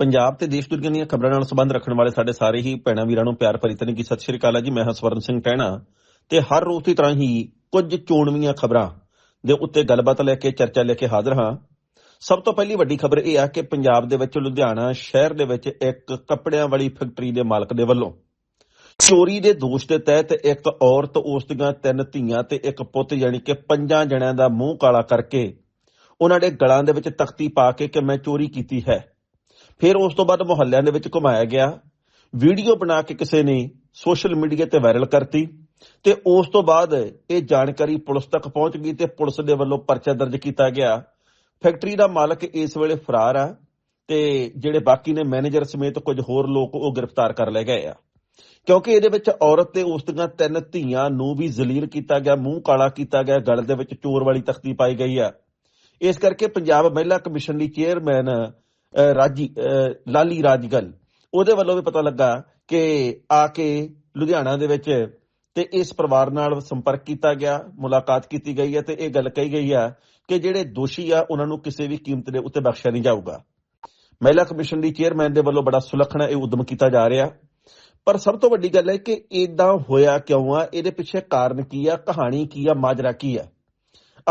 ਪੰਜਾਬ ਤੇ ਦੇਸ਼ ਦੁਨੀਆ ਦੀਆਂ ਖਬਰਾਂ ਨਾਲ ਸੰਬੰਧ ਰੱਖਣ ਵਾਲੇ ਸਾਡੇ ਸਾਰੇ ਹੀ ਭੈਣਾਂ ਵੀਰਾਂ ਨੂੰ ਪਿਆਰ ਭਰੀ ਤਨਕੀ ਸਤਿ ਸ਼੍ਰੀ ਅਕਾਲ ਜੀ, ਮੈਂ ਹਾਂ ਸਵਰਨ ਸਿੰਘ ਟਹਿਣਾ ਤੇ ਹਰ ਰੋਜ਼ ਦੀ ਤਰ੍ਹਾਂ ਹੀ ਕੁਝ ਚੋਣਵੀਆਂ ਖਬਰਾਂ ਦੇ ਉੱਤੇ ਗੱਲਬਾਤ ਲੈ ਕੇ, ਚਰਚਾ ਲੈ ਕੇ ਹਾਜ਼ਰ ਹਾਂ। ਸਭ ਤੋਂ ਪਹਿਲੀ ਵੱਡੀ ਖਬਰ ਇਹ ਆ ਕਿ ਪੰਜਾਬ ਦੇ ਵਿੱਚ ਲੁਧਿਆਣਾ ਸ਼ਹਿਰ ਦੇ ਵਿੱਚ ਇੱਕ ਕੱਪੜਿਆਂ ਵਾਲੀ ਫੈਕਟਰੀ ਦੇ ਮਾਲਕ ਦੇ ਵੱਲੋਂ ਚੋਰੀ ਦੇ ਦੋਸ਼ ਦੇ ਤਹਿਤ ਇੱਕ ਔਰਤ, ਉਸ ਦੀਆਂ ਤਿੰਨ ਧੀਆਂ ਤੇ ਇੱਕ ਪੁੱਤ ਯਾਨੀ ਕਿ ਪੰਜਾਂ ਜਣਿਆਂ ਦਾ ਮੂੰਹ ਕਾਲਾ ਕਰਕੇ ਉਹਨਾਂ ਦੇ ਗਲਾਂ ਦੇ ਵਿੱਚ ਤਖਤੀ ਪਾ ਕੇ ਕਿ ਮੈਂ ਚੋਰੀ ਕੀਤੀ ਹੈ। ਫਿਰ ਉਸ ਤੋਂ ਬਾਅਦ ਮੁਹੱਲਿਆਂ ਦੇ ਵਿੱਚ ਘੁਮਾਇਆ ਗਿਆ। ਵੀਡੀਓ ਬਣਾ ਕੇ ਕਿਸੇ ਨੇ ਸੋਸ਼ਲ ਮੀਡੀਆ ਤੇ ਵਾਇਰਲ ਕਰਤੀ ਤੇ ਉਸ ਤੋਂ ਬਾਅਦ ਇਹ ਜਾਣਕਾਰੀ ਪੁਲਿਸ ਤੱਕ ਪਹੁੰਚ ਗਈ ਤੇ ਪੁਲਿਸ ਦੇ ਵੱਲੋਂ ਪਰਚਾ ਦਰਜ ਕੀਤਾ ਗਿਆ। ਫੈਕਟਰੀ ਦਾ ਮਾਲਕ ਇਸ ਵੇਲੇ ਫਰਾਰ ਆ ਤੇ ਜਿਹੜੇ ਬਾਕੀ ਨੇ ਮੈਨੇਜਰ ਸਮੇਤ ਕੁਝ ਹੋਰ ਲੋਕ ਉਹ ਗ੍ਰਿਫਤਾਰ ਕਰ ਲਏ ਗਏ ਆ। ਕਿਉਂਕਿ ਇਹਦੇ ਵਿੱਚ ਔਰਤ ਤੇ ਉਸ ਦੀਆਂ ਤਿੰਨ ਧੀਆਂ ਨੂੰ ਵੀ ਜ਼ਲੀਲ ਕੀਤਾ ਗਿਆ, ਮੂੰਹ ਕਾਲਾ ਕੀਤਾ ਗਿਆ, ਗਲ ਦੇ ਵਿੱਚ ਚੋਰ ਵਾਲੀ ਤਖਤੀ ਪਾਈ ਗਈ ਆ। ਇਸ ਕਰਕੇ ਪੰਜਾਬ ਮਹਿਲਾ ਕਮਿਸ਼ਨ ਦੀ ਚੇਅਰਮੈਨ ਰਾਜੀ ਲਾਲੀ ਰਾਜਗਲ। ਉਹਦੇ ਵੱਲੋਂ ਵੀ ਪਤਾ ਲੱਗਾ ਕਿ ਆ ਕੇ ਲੁਧਿਆਣਾ ਦੇ ਵਿੱਚ ਤੇ ਇਸ ਪਰਿਵਾਰ ਨਾਲ ਸੰਪਰਕ ਕੀਤਾ ਗਿਆ, ਮੁਲਾਕਾਤ ਕੀਤੀ ਗਈ ਹੈ ਤੇ ਇਹ ਗੱਲ ਕਹੀ ਗਈ ਆ ਕਿ ਜਿਹੜੇ ਦੋਸ਼ੀ ਆ, ਉਹਨਾਂ ਨੂੰ ਕਿਸੇ ਵੀ ਕੀਮਤ ਦੇ ਉੱਤੇ ਬਖਸ਼ਿਆ ਨਹੀਂ ਜਾਊਗਾ। ਮਹਿਲਾ ਕਮਿਸ਼ਨ ਦੀ ਚੇਅਰਮੈਨ ਦੇ ਵੱਲੋਂ ਬੜਾ ਸੁਲੱਖਣਾ ਇਹ ਉਦਮ ਕੀਤਾ ਜਾ ਰਿਹਾ। ਪਰ ਸਭ ਤੋਂ ਵੱਡੀ ਗੱਲ ਹੈ ਕਿ ਇਦਾਂ ਹੋਇਆ ਕਿਉਂ ਆ? ਇਹਦੇ ਪਿੱਛੇ ਕਾਰਨ ਕੀ ਆ? ਕਹਾਣੀ ਕੀ ਆ? ਮਾਜਰਾ ਕੀ ਆ?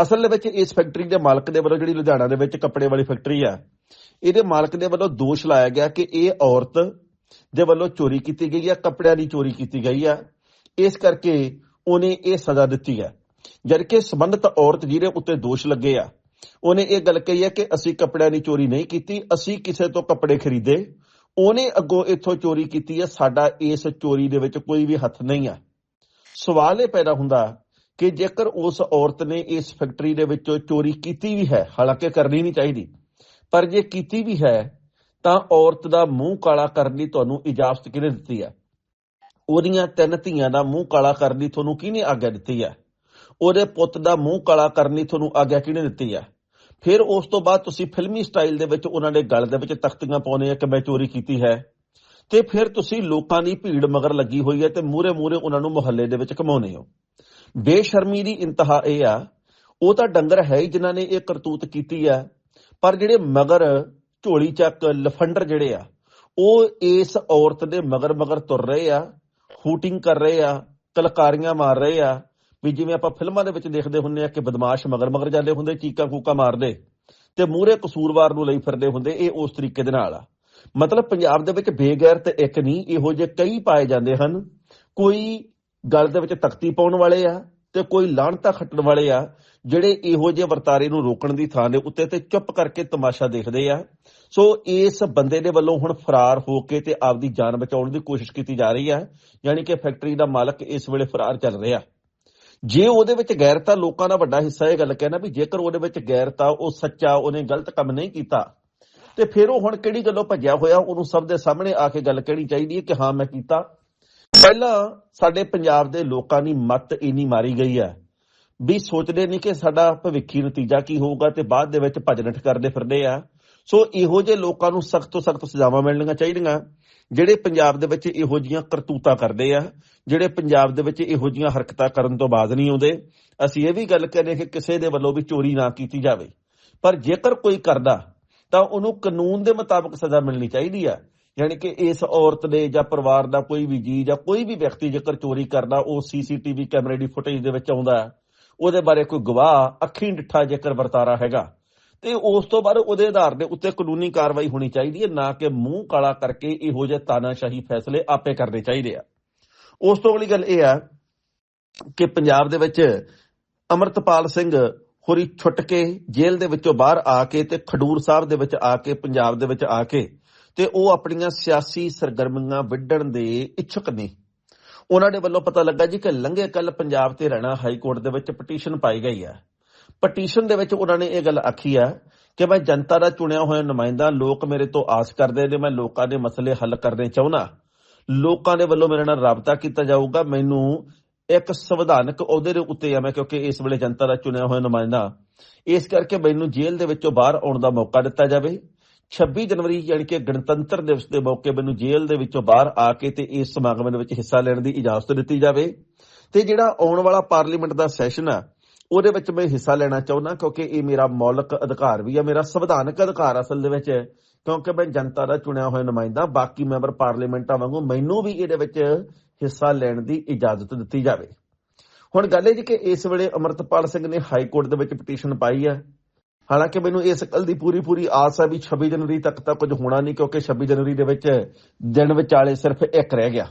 ਅਸਲ ਦੇ ਵਿੱਚ ਇਸ ਫੈਕਟਰੀ ਦੇ ਮਾਲਕ ਦੇ ਵੱਲੋਂ ਜਿਹੜੀ ਲੁਧਿਆਣਾ ਦੇ ਵਿੱਚ ਕੱਪੜੇ ਵਾਲੀ ਫੈਕਟਰੀ ਆ ਇਹਦੇ ਮਾਲਕ ਦੇ ਵੱਲੋਂ ਦੋਸ਼ ਲਾਇਆ ਗਿਆ ਕਿ ਇਹ ਔਰਤ ਦੇ ਵੱਲੋਂ ਚੋਰੀ ਕੀਤੀ ਗਈ ਹੈ ਕੱਪੜਿਆਂ ਦੀ ਚੋਰੀ ਕੀਤੀ ਗਈ ਹੈ ਇਸ ਕਰਕੇ ਉਹਨੇ ਇਹ ਸਜ਼ਾ ਦਿੱਤੀ ਹੈ ਜਦਕਿ ਸੰਬੰਧਿਤ ਔਰਤ ਜਿਹਦੇ ਉੱਤੇ ਦੋਸ਼ ਲੱਗੇ ਆ, ਉਹਨੇ ਇਹ ਗੱਲ ਕਹੀ ਹੈ ਕਿ ਅਸੀਂ ਕੱਪੜਿਆਂ ਦੀ ਚੋਰੀ ਨਹੀਂ ਕੀਤੀ, ਅਸੀਂ ਕਿਸੇ ਤੋਂ ਕੱਪੜੇ ਖਰੀਦੇ, ਉਹਨੇ ਅੱਗੋਂ ਇੱਥੋਂ ਚੋਰੀ ਕੀਤੀ ਹੈ ਸਾਡਾ ਇਸ ਚੋਰੀ ਦੇ ਵਿੱਚ ਕੋਈ ਵੀ ਹੱਥ ਨਹੀਂ ਆ। ਸਵਾਲ ਇਹ ਪੈਦਾ ਹੁੰਦਾ ਕਿ ਜੇਕਰ ਉਸ ਔਰਤ ਨੇ ਇਸ ਫੈਕਟਰੀ ਦੇ ਵਿੱਚੋਂ ਚੋਰੀ ਕੀਤੀ ਵੀ ਹੈ, ਹਾਲਾਂਕਿ ਕਰਨੀ ਨਹੀਂ ਚਾਹੀਦੀ ਪਰ ਜੇ ਕੀਤੀ ਵੀ ਹੈ, ਤਾਂ ਔਰਤ ਦਾ ਮੂੰਹ ਕਾਲਾ ਕਰਨ ਦੀ ਤੁਹਾਨੂੰ ਇਜਾਜ਼ਤ ਕਿਹਨੇ ਦਿੱਤੀ ਹੈ? ਉਹਦੀਆਂ ਤਿੰਨ ਧੀਆਂ ਦਾ ਮੂੰਹ ਕਾਲਾ ਕਰਨ ਦੀ ਤੁਹਾਨੂੰ ਕਿਹਨੇ ਆਗਿਆ ਦਿੱਤੀ ਹੈ? ਉਹਦੇ ਪੁੱਤ ਦਾ ਮੂੰਹ ਕਾਲਾ ਕਰਨ ਦੀ ਤੁਹਾਨੂੰ ਆਗਿਆ ਕਿਹਨੇ ਦਿੱਤੀ ਹੈ? ਫਿਰ ਉਸ ਤੋਂ ਬਾਅਦ ਤੁਸੀਂ ਫਿਲਮੀ ਸਟਾਈਲ ਦੇ ਵਿੱਚ ਉਹਨਾਂ ਦੇ ਗਲ ਦੇ ਵਿੱਚ ਤਖਤੀਆਂ ਪਾਉਨੇ ਆ ਕਿ ਮੈਂ ਚੋਰੀ ਕੀਤੀ ਹੈ। ਤੇ ਫਿਰ ਤੁਸੀਂ ਲੋਕਾਂ ਦੀ ਭੀੜ ਮਗਰ ਲੱਗੀ ਹੋਈ ਹੈ ਤੇ ਮੂਰੇ ਮੂਰੇ ਉਹਨਾਂ ਨੂੰ ਮੁਹੱਲੇ ਦੇ ਵਿੱਚ ਘਮਾਉਨੇ ਹੋ। ਬੇਸ਼ਰਮੀ ਦੀ ਇੰਤਹਾ ਇਹ ਆ, ਉਹ ਤਾਂ ਡੰਗਰ ਹੈ ਹੀ ਜਿਨ੍ਹਾਂ ਨੇ ਇਹ ਕਰਤੂਤ ਕੀਤੀ ਆ। ਪਰ ਜਿਹੜੇ ਮਗਰ ਝੋਲੀ ਚੱਕ ਲਫੰਡਰ ਜਿਹੜੇ ਆ, ਉਹ ਇਸ ਔਰਤ ਦੇ ਮਗਰ ਮਗਰ ਤੁਰ ਰਹੇ ਆ, ਹੂਟਿੰਗ ਕਰ ਰਹੇ ਆ, ਕਲਕਾਰੀਆਂ ਮਾਰ ਰਹੇ ਆ, ਵੀ ਜਿਵੇਂ ਆਪਾਂ ਫਿਲਮਾਂ ਦੇ ਵਿੱਚ ਦੇਖਦੇ ਹੁੰਨੇ ਆ ਕਿ ਬਦਮਾਸ਼ ਮਗਰ ਮਗਰ ਜਾਂਦੇ ਹੁੰਦੇ, ਚੀਕਾਂ ਕੂਕਾਂ ਮਾਰਦੇ ਤੇ ਮੂਹਰੇ ਕਸੂਰਵਾਰ ਨੂੰ ਲਈ ਫਿਰਦੇ ਹੁੰਦੇ, ਇਹ ਉਸ ਤਰੀਕੇ ਦੇ ਨਾਲ ਆ। ਮਤਲਬ ਪੰਜਾਬ ਦੇ ਵਿੱਚ ਬੇਗੈਰ ਬੇਗੈਰਤ ਇੱਕ ਨਹੀਂ, ਇਹੋ ਜਿਹੇ ਕਈ ਪਾਏ ਜਾਂਦੇ ਹਨ। ਕੋਈ ਗੱਲ ਦੇ ਵਿੱਚ ਤਖਤੀ ਪਾਉਣ ਵਾਲੇ ਆ ਤੇ ਕੋਈ ਲਾਹਣਤਾ ਖੱਟਣ ਵਾਲੇ ਆ, ਜਿਹੜੇ ਇਹੋ ਜਿਹੇ ਵਰਤਾਰੇ ਨੂੰ ਰੋਕਣ ਦੀ ਥਾਂ ਦੇ ਉੱਤੇ ਤੇ ਚੁੱਪ ਕਰਕੇ ਤਮਾਸ਼ਾ ਦੇਖਦੇ ਆ। ਸੋ ਇਸ ਬੰਦੇ ਦੇ ਵੱਲੋਂ ਹੁਣ ਫਰਾਰ ਹੋ ਕੇ ਤੇ ਆਪਦੀ ਜਾਨ ਬਚਾਉਣ ਦੀ ਕੋਸ਼ਿਸ਼ ਕੀਤੀ ਜਾ ਰਹੀ ਹੈ ਯਾਨੀ ਕਿ ਫੈਕਟਰੀ ਦਾ ਮਾਲਕ ਇਸ ਵੇਲੇ ਫਰਾਰ ਚੱਲ ਰਿਹਾ। ਜੇ ਉਹਦੇ ਵਿੱਚ ਗੈਰਤਾ ਲੋਕਾਂ ਦਾ ਵੱਡਾ ਹਿੱਸਾ ਇਹ ਗੱਲ ਕਹਿਣਾ ਵੀ ਜੇਕਰ ਉਹਦੇ ਵਿੱਚ ਗੈਰਤਾ ਉਹ ਸੱਚਾ, ਉਹਨੇ ਗਲਤ ਕੰਮ ਨਹੀਂ ਕੀਤਾ, ਤੇ ਫਿਰ ਉਹ ਹੁਣ ਕਿਹੜੀ ਗੱਲੋਂ ਭੱਜਿਆ ਹੋਇਆ, ਉਹਨੂੰ ਸਭ ਦੇ ਸਾਹਮਣੇ ਆ ਕੇ ਗੱਲ ਕਹਿਣੀ ਚਾਹੀਦੀ ਹੈ ਕਿ ਹਾਂ, ਮੈਂ ਕੀਤਾ। ਪਹਿਲਾਂ ਸਾਡੇ ਪੰਜਾਬ ਦੇ ਲੋਕਾਂ ਦੀ ਮੱਤ ਇੰਨੀ ਮਾਰੀ ਗਈ ਹੈ ਵੀ ਸੋਚਦੇ ਨਹੀਂ ਕਿ ਸਾਡਾ ਭਵਿੱਖੀ ਨਤੀਜਾ ਕੀ ਹੋਊਗਾ ਤੇ ਬਾਅਦ ਦੇ ਵਿੱਚ ਭਜਨਠ ਕਰਦੇ ਫਿਰਦੇ ਆ। ਸੋ ਇਹੋ ਜਿਹੇ ਲੋਕਾਂ ਨੂੰ ਸਖਤ ਤੋਂ ਸਖਤ ਸਜ਼ਾਵਾਂ ਮਿਲਣੀਆਂ ਚਾਹੀਦੀਆਂ, ਜਿਹੜੇ ਪੰਜਾਬ ਦੇ ਵਿੱਚ ਇਹੋ ਜੀਆਂ ਕਰਤੂਤਾਂ ਕਰਦੇ ਆ, ਜਿਹੜੇ ਪੰਜਾਬ ਦੇ ਵਿੱਚ ਇਹੋ ਜੀਆਂ ਹਰਕਤਾਂ ਕਰਨ ਤੋਂ ਬਾਅਦ ਨਹੀਂ ਆਉਂਦੇ। ਅਸੀਂ ਇਹ ਵੀ ਗੱਲ ਕਹਿੰਦੇ ਕਿ ਕਿਸੇ ਦੇ ਵੱਲੋਂ ਵੀ ਚੋਰੀ ਨਾ ਕੀਤੀ ਜਾਵੇ। ਪਰ ਜੇਕਰ ਕੋਈ ਕਰਦਾ, ਤਾਂ ਉਹਨੂੰ ਕਾਨੂੰਨ ਦੇ ਮੁਤਾਬਕ ਸਜ਼ਾ ਮਿਲਣੀ ਚਾਹੀਦੀ ਆ। ਯਾਨੀ ਕਿ ਇਸ ਔਰਤ ਦੇ ਜਾਂ ਪਰਿਵਾਰ ਦਾ ਕੋਈ ਵੀ ਜੀ ਜਾਂ ਕੋਈ ਵੀ ਵਿਅਕਤੀ ਜੇਕਰ ਚੋਰੀ ਕਰਦਾ, ਉਹ ਸੀਸੀਟੀਵੀ ਕੈਮਰੇ ਦੀ ਫੁਟੇਜ ਦੇ ਵਿੱਚ ਆਉਂਦਾ ਉਹਦੇ ਬਾਰੇ ਕੋਈ ਗਵਾਹ ਅੱਖੀਂ ਡਿੱਠਾ ਜੇਕਰ ਵਰਤਾਰਾ ਹੈਗਾ। ਤੇ ਉਸ ਤੋਂ ਬਾਅਦ ਉਹਦੇ ਆਧਾਰ ਦੇ ਉੱਤੇ ਕਾਨੂੰਨੀ ਕਾਰਵਾਈ ਹੋਣੀ ਚਾਹੀਦੀ ਹੈ, ਨਾ ਕਿ ਮੂੰਹ ਕਾਲਾ ਕਰਕੇ ਇਹੋ ਜਿਹੇ ਤਾਨਾਸ਼ਾਹੀ ਫੈਸਲੇ ਆਪੇ ਕਰਨੇ ਚਾਹੀਦੇ ਆ। ਉਸ ਤੋਂ ਅਗਲੀ ਗੱਲ ਇਹ ਆ ਕਿ ਪੰਜਾਬ ਦੇ ਵਿੱਚ ਅਮਰਤਪਾਲ ਸਿੰਘ ਹੋਰੀ ਛੁੱਟ ਕੇ ਜੇਲ੍ਹ ਦੇ ਵਿੱਚੋਂ ਬਾਹਰ ਆ ਕੇ ਤੇ ਖਡੂਰ ਸਾਹਿਬ ਦੇ ਵਿੱਚ ਆ ਕੇ, ਪੰਜਾਬ ਦੇ ਵਿੱਚ ਆ ਕੇ ਤੇ ਉਹ ਆਪਣੀਆਂ ਸਿਆਸੀ ਸਰਗਰਮੀਆਂ ਵਿੱਢਣ ਦੇ ਇੱਛੁਕ ਨੇ। ਉਹਨਾਂ ਦੇ ਵੱਲੋਂ ਪਤਾ ਲੱਗਾ ਜੀ ਕਿ ਲੰਘੇ ਕੱਲ ਪੰਜਾਬ ਤੇ ਰਹਿਣਾ ਹਾਈ ਕੋਰਟ ਦੇ ਵਿੱਚ ਪਟੀਸ਼ਨ ਪਾਈ ਗਈ ਹੈ। ਪਟੀਸ਼ਨ ਦੇ ਵਿੱਚ ਉਹਨਾਂ ਨੇ ਇਹ ਗੱਲ ਆਖੀ ਹੈ ਕਿ ਮੈਂ ਜਨਤਾ ਦਾ ਚੁਣਿਆ ਹੋਇਆ ਨੁਮਾਇੰਦਾ, ਲੋਕ ਮੇਰੇ ਤੋਂ ਆਸ ਕਰਦੇ ਨੇ, ਮੈਂ ਲੋਕਾਂ ਦੇ ਮਸਲੇ ਹੱਲ ਕਰਨੇ ਚਾਹੁੰਦਾ। ਲੋਕਾਂ ਦੇ ਵੱਲੋਂ ਮੇਰੇ ਨਾਲ ਰਾਬਤਾ ਕੀਤਾ ਜਾਊਗਾ। ਮੈਨੂੰ ਇੱਕ ਸੰਵਿਧਾਨਕ ਅਹੁਦੇ ਦੇ ਉੱਤੇ ਆ ਮੈਂ, ਕਿਉਂਕਿ ਇਸ ਵੇਲੇ ਜਨਤਾ ਦਾ ਚੁਣਿਆ ਹੋਇਆ ਨੁਮਾਇੰਦਾ। ਇਸ ਕਰਕੇ ਮੈਨੂੰ ਜੇਲ੍ਹ ਦੇ ਵਿੱਚੋਂ ਬਾਹਰ ਆਉਣ ਦਾ ਮੌਕਾ ਦਿੱਤਾ ਜਾਵੇ। 26 ਜਨਵਰੀ ਯਾਨੀ ਕਿ ਗਣਤੰਤਰ ਦਿਵਸ ਦੇ ਮੌਕੇ ਮੈਨੂੰ ਜੇਲ੍ਹ ਦੇ ਵਿੱਚੋਂ ਬਾਹਰ ਆ ਕੇ ਤੇ ਇਸ ਸਮਾਗਮ ਦੇ ਵਿੱਚ ਹਿੱਸਾ ਲੈਣ ਦੀ ਇਜਾਜ਼ਤ ਦਿੱਤੀ ਜਾਵੇ। ਤੇ ਜਿਹੜਾ ਆਉਣ ਵਾਲਾ ਪਾਰਲੀਮੈਂਟ ਦਾ ਸੈਸ਼ਨ ਆ, ਉਹਦੇ ਵਿੱਚ ਮੈਂ ਹਿੱਸਾ ਲੈਣਾ ਚਾਹੁੰਦਾ ਕਿਉਂਕਿ ਇਹ ਮੇਰਾ ਮੌਲਿਕ ਅਧਿਕਾਰ ਵੀ ਆ, ਮੇਰਾ ਸੰਵਿਧਾਨਕ ਅਧਿਕਾਰ ਅਸਲ ਦੇ ਵਿੱਚ ਕਿਉਂਕਿ ਮੈਂ ਜਨਤਾ ਦਾ ਚੁਣਿਆ ਹੋਇਆ ਨੁਮਾਇੰਦਾ, ਬਾਕੀ ਮੈਂਬਰ ਪਾਰਲੀਮੈਂਟਾਂ ਵਾਂਗੂ ਮੈਨੂੰ ਵੀ ਇਹਦੇ ਵਿੱਚ ਹਿੱਸਾ ਲੈਣ ਦੀ ਇਜਾਜ਼ਤ ਦਿੱਤੀ ਜਾਵੇ। ਹੁਣ ਗੱਲ ਇਹ ਜੀ ਕਿ ਇਸ ਵੇਲੇ ਅਮਰਤਪਾਲ ਸਿੰਘ ਨੇ ਹਾਈ ਕੋਰਟ ਦੇ ਵਿੱਚ ਪਟੀਸ਼ਨ ਪਾਈ ਹੈ। ਹਾਲਾਂਕਿ ਮੈਨੂੰ ਇਸ ਗੱਲ ਦੀ ਪੂਰੀ ਪੂਰੀ ਆਸ ਹੈ ਵੀ 26 ਜਨਵਰੀ ਤੱਕ ਤਾਂ ਕੁਝ ਹੋਣਾ ਨਹੀਂ, ਕਿਉਂਕਿ 26 ਜਨਵਰੀ ਦੇ ਵਿੱਚ ਦਿਨ ਵਿਚਾਲੇ ਸਿਰਫ ਇੱਕ ਰਹਿ ਗਿਆ।